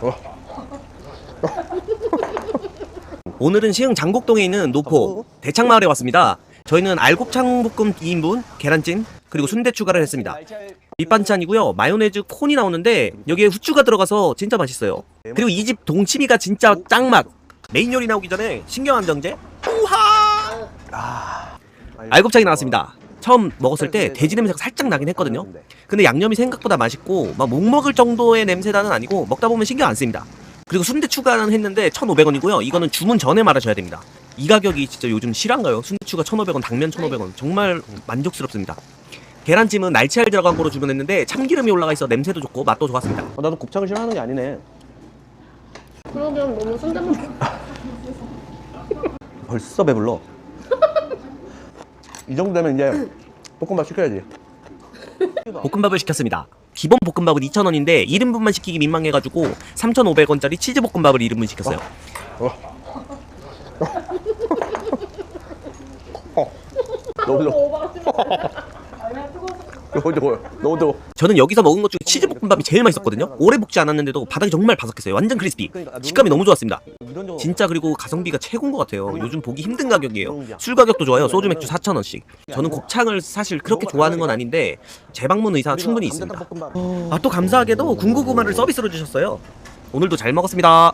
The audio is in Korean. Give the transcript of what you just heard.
오늘은 시흥 장곡동에 있는 노포 대창마을에 왔습니다. 저희는 알곱창 볶음 2인분, 계란찜, 그리고 순대 추가를 했습니다. 밑반찬이고요. 마요네즈 콘이 나오는데 여기에 후추가 들어가서 진짜 맛있어요. 그리고 이 집 동치미가 진짜 짱맛. 메인 요리 나오기 전에 신경안 정제 우하! 알곱창이 나왔습니다. 처음 먹었을 때 돼지 냄새가 살짝 나긴 했거든요. 근데 양념이 생각보다 맛있고 막 못 먹을 정도의 냄새다는 아니고 먹다 보면 신경 안 씁니다. 그리고 순대 추가는 했는데 1,500원이고요. 이거는 주문 전에 말하셔야 됩니다. 이 가격이 진짜 요즘 실한가요? 순대 추가 1,500원, 당면 1,500원. 정말 만족스럽습니다. 계란찜은 날치알 들어간 거로 주문했는데 참기름이 올라가 있어 냄새도 좋고 맛도 좋았습니다. 어, 나도 곱창을 싫어하는 게 아니네. 그러기엔 너무 순대만 벌써 배불러. 이 정도 되면 이제 볶음밥 시켜야지. 볶음밥을 시켰습니다. 기본 볶음밥은 2,000원인데 1인분만 시키기 민망해가지고 3,500원짜리 치즈 볶음밥을 1인분 시켰어요. 너무 더워. 너무 더워. 너무 더워. 저는 여기서 먹은 것 중에 치즈 볶음밥이 제일 맛있었거든요. 오래 볶지 않았는데도 바닥이 정말 바삭했어요. 완전 크리스피. 식감이 너무 좋았습니다. 진짜 그리고 가성비가 최고인 것 같아요. 요즘 보기 힘든 가격이에요. 술 가격도 좋아요. 소주 맥주 4,000원씩. 저는 곱창을 사실 그렇게 좋아하는 건 아닌데 재방문 의사 충분히 있습니다. 아 또 감사하게도 군고구마를 서비스로 주셨어요. 오늘도 잘 먹었습니다.